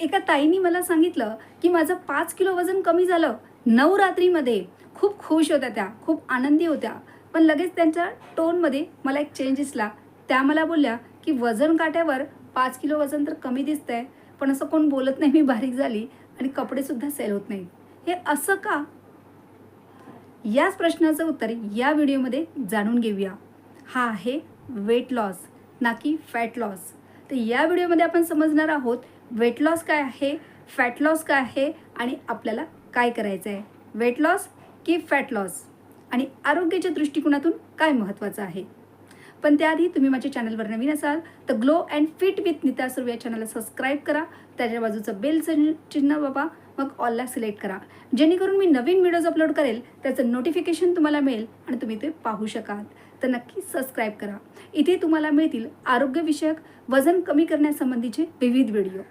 एका ताईनी मला सांगितलं की माझं पाच किलो वजन कमी झालं. नवरात्रीमध्ये खूप खुश होत्या त्या. खूप आनंदी होत्या. पण लगेच त्यांच्या टोनमध्ये मला एक चेंज दिसला. त्या मला बोलल्या की वजन काट्यावर पाच किलो वजन तर कमी दिसतंय पण असं कोण बोलत नाही मी बारीक झाली आणि कपडेसुद्धा सेल होत नाही हे असं का? याच प्रश्नाचं उत्तर या व्हिडिओमध्ये जाणून घेऊया. हा आहे वेट लॉस ना की फॅट लॉस तर या व्हिडिओमध्ये आपण समजणार आहोत वेट लॉस काय आहे फॅट लॉस काय आहे आणि आपल्याला काय करायचं आहे वेट लॉस की फॅट लॉस आणि आरोग्याच्या दृष्टिकोनातून काय महत्त्वाचं आहे? पण त्याआधी तुम्ही माझ्या चॅनलवर नवीन असाल तर glow and fit with Neeta सुरू या चॅनलला सबस्क्राईब करा. त्याच्या बाजूचं बेल चिन्ह बाबा मग ऑलला सिलेक्ट करा. जेणेकरून मी नवीन व्हिडिओज अपलोड करेल त्याचं नोटिफिकेशन तुम्हाला मिळेल आणि तुम्ही ते पाहू शकाल. तर नक्की सबस्क्राईब करा. इथे तुम्हाला मिळतील आरोग्यविषयक वजन कमी करण्यासंबंधीचे विविध व्हिडिओ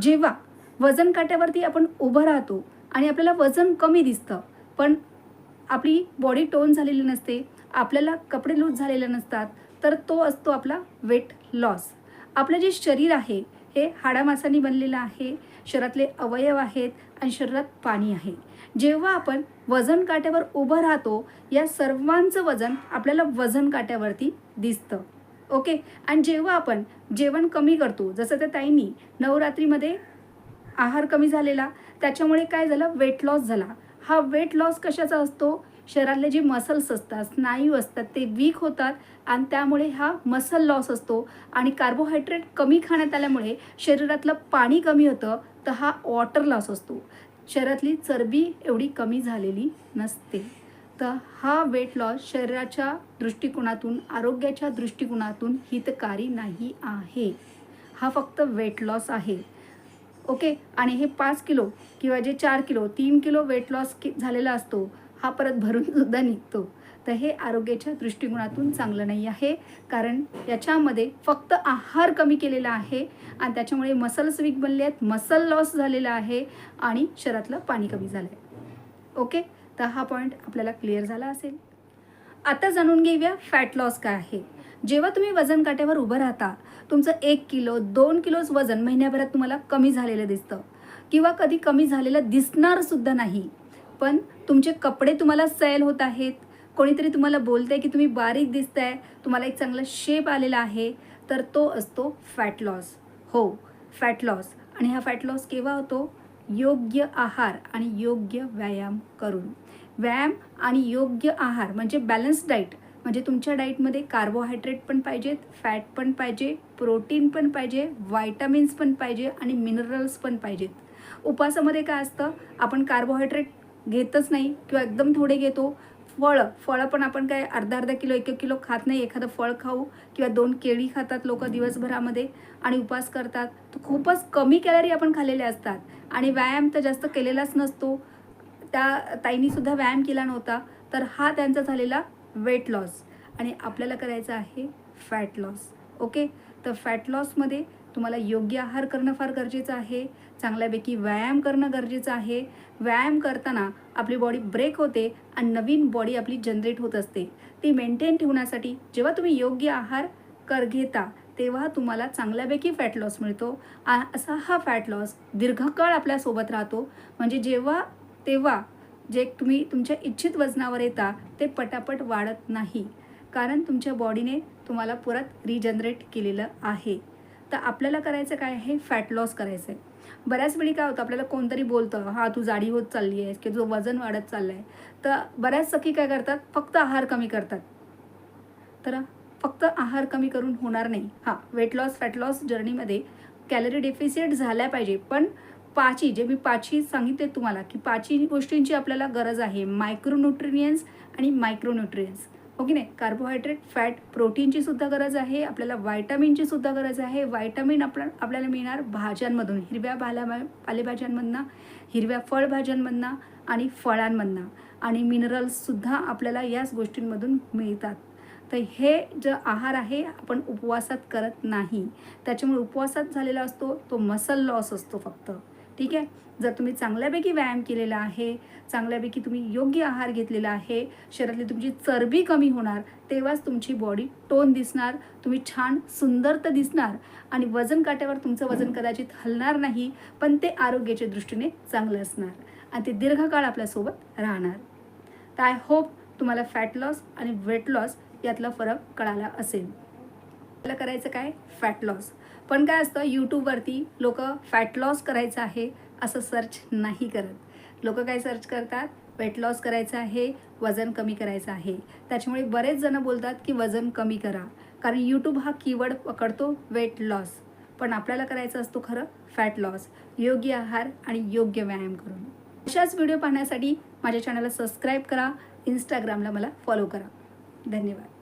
जेव्हा वजन काट्यावरती आपण उभं राहतो आणि आपल्याला वजन कमी दिसतं पण आपली बॉडी टोन झालेली नसते आपल्याला कपडे लूज झालेले नसतात तर तो असतो आपला वेट लॉस आपलं जे शरीर आहे हे हाडामासांनी बनलेलं आहे शरीरातले अवयव आहेत आणि शरीरात पाणी आहे. जेव्हा आपण वजन काट्यावर उभं राहतो या सर्वांचं वजन आपल्याला वजन काट्यावरती दिसतं. ओके? आणि जेव्हा आपण जेवण कमी करतो जसं त्या ताईंनी नवरात्रीमध्ये आहार कमी झालेला त्याच्यामुळे काय झालं? वेट लॉस झाला. हा वेट लॉस कशाचा असतो? शरीरातले जे मसल्स असतात स्नायू असतात ते वीक होतात आणि त्यामुळे हा मसल लॉस असतो. आणि कार्बोहायड्रेट कमी खाण्यात आल्यामुळे शरीरातलं पाणी कमी होतं तर हा वॉटर लॉस असतो. शरीरातली चरबी एवढी कमी झालेली नसते. तर हा वेट लॉस शरीराच्या दृष्टिकोनातून आरोग्याच्या दृष्टिकोनातून हितकारी नाही आहे. हा फक्त वेट लॉस आहे. ओके आणि हे पाच किलो किंवा जे चार किलो तीन किलो वेट लॉस कि झालेला असतो हा परत भरून सुद्धा निघतो. तर हे आरोग्याच्या दृष्टिकोनातून चांगलं नाही आहे. कारण याच्यामध्ये फक्त आहार कमी केलेला आहे आणि त्याच्यामुळे मसल्स वीक बनले आहेत मसल लॉस झालेला आहे आणि शरीरातलं पाणी कमी झालं आहे ओके तर हा पॉईंट आपल्याला क्लिअर झाला असेल. आता जाणून घेऊया फॅट लॉस काय आहे. जेव्हा तुम्ही वजन काट्यावर उभं राहता तुमचं एक किलो दोन किलोच वजन महिन्याभरात तुम्हाला कमी झालेलं दिसतं. किंवा कधी कमी झालेलं दिसणार सुद्धा नाही. पण तुमचे कपडे तुम्हाला सैल होत आहेत. कोणीतरी तुम्हाला बोलतंय की तुम्ही बारीक दिसताय तुम्हाला एक चांगला शेप आलेला आहे तर तो असतो फॅट लॉस हो फॅट लॉस आणि हा फॅट लॉस केव्हा होतो? योग्य आहार आणि योग्य व्यायाम करून. व्यायाम आणि योग्य आहार म्हणजे बॅलन्स डाईट म्हणजे तुमच्या डाईटमध्ये कार्बोहायड्रेट पण पाहिजेत फॅट पण पाहिजे प्रोटीन पण पाहिजे व्हायटामिन्स पण पाहिजे आणि मिनरल्स पण पाहिजेत उपासामध्ये काय असतं? आपण कार्बोहायड्रेट घेतच नाही किंवा एकदम थोडे घेतो फळं फळं पण आपण काय अर्धा अर्धा किलो एक एक किलो खात नाही. एखादं फळ खाऊ किंवा दोन केळी खातात लोक दिवसभरामध्ये आणि उपास करतात. तर खूपच कमी कॅलरी आपण खाल्लेल्या असतात. आणि व्यायाम तर जास्त केलेलाच नसतो. त्या ताईनीसुद्धा व्यायाम केला नव्हता. तर हा त्यांचा झालेला वेट लॉस आणि आपल्याला करायचं आहे फॅट लॉस ओके तर फॅट लॉसमध्ये तुम्हाला योग्य आहार करणं फार गरजेचं आहे. चांगल्यापैकी व्यायाम करणं गरजेचं आहे. व्यायाम करताना आपली बॉडी ब्रेक होते आणि नवीन बॉडी आपली जनरेट होत असते. ती मेंटेन ठेवण्यासाठी जेव्हा तुम्ही योग्य आहार कर घेता तेव्हा तुम्हाला चांगल्यापैकी फॅट लॉस मिळतो. आ असा हा फॅट लॉस दीर्घकाळ आपल्यासोबत राहतो. म्हणजे जेव्हा तेव्हा जे तुम्ही तुमच्या इच्छित वजनावर येता ते पटापट वाढत नाही. कारण तुमच्या बॉडीने तुम्हाला परत रिजनरेट केलेलं आहे. तर आपल्याला करायचं काय आहे? फॅट लॉस करायचं आहे बऱ्याच वेळी काय होतं आपल्याला कोणतरी बोलतं हा तू जाडी होत चालली आहेस किंवा तुझं वजन वाढत चाललं आहे तर बऱ्याच सखी काय करतात फक्त आहार कमी करतात. तर फक्त आहार कमी करून होणार नाही. हां वेट लॉस फॅट लॉस जर्नीमध्ये कॅलरी डेफिसिट झाल्या पाहिजे. पण पाची जे मी पाची सांगितले तुम्हाला की पाची गोष्टींची आपल्याला गरज आहे. मायक्रोन्युट्रिनियन्स आणि मायक्रोन्युट्रियन्स हो की नाही? कार्बोहायड्रेट फॅट प्रोटीनची सुद्धा गरज आहे. आपल्याला व्हायटामिनची सुद्धा गरज आहे. व्हायटामिन आपण आपल्याला मिळणार भाज्यांमधून. हिरव्या भाला पालेभाज्यांमधनं हिरव्या फळभाज्यांमधनं आणि फळांमधनं. आणि मिनरल्ससुद्धा आपल्याला याच गोष्टींमधून मिळतात. तर हे जे आहार आहे आपण उपवासात करत नाही. त्याच्यामुळे उपवासात झालेला असतो तो मसल लॉस असतो फक्त. ठीक आहे? जर तुम्ही चांगल्यापैकी व्यायाम केलेला आहे चांगल्यापैकी तुम्ही योग्य आहार घेतलेला आहे शरीरातली तुमची चरबी कमी होणार तेव्हाच तुमची बॉडी टोन दिसणार तुम्ही छान सुंदर तर दिसणार आणि वजन काट्यावर तुमचं वजन कदाचित हलणार नाही पण ते आरोग्याच्या दृष्टीने चांगलं असणार आणि ते दीर्घकाळ आपल्यासोबत राहणार. तर आय होप तुम्हाला फॅट लॉस आणि वेट लॉस यातला फरक कळाला असेल. आपल्याला करायचं काय? फॅट लॉस पण काय असतं यूट्यूबवरती लोक फॅट लॉस करायचं आहे असं सर्च नाही करत. लोक काय सर्च करतात? वेट लॉस करायचं आहे वजन कमी करायचं आहे. त्याच्यामुळे बरेच जण बोलतात की वजन कमी करा. कारण यूट्यूब हा कीवर्ड पकडतो वेट लॉस पण आपल्याला करायचं असतो खरं फॅट लॉस योग्य आहार आणि योग्य व्यायाम करून. अशाच व्हिडिओ पाहण्यासाठी माझ्या चॅनलला सबस्क्राईब करा. इंस्टाग्रामला मला फॉलो करा. धन्यवाद.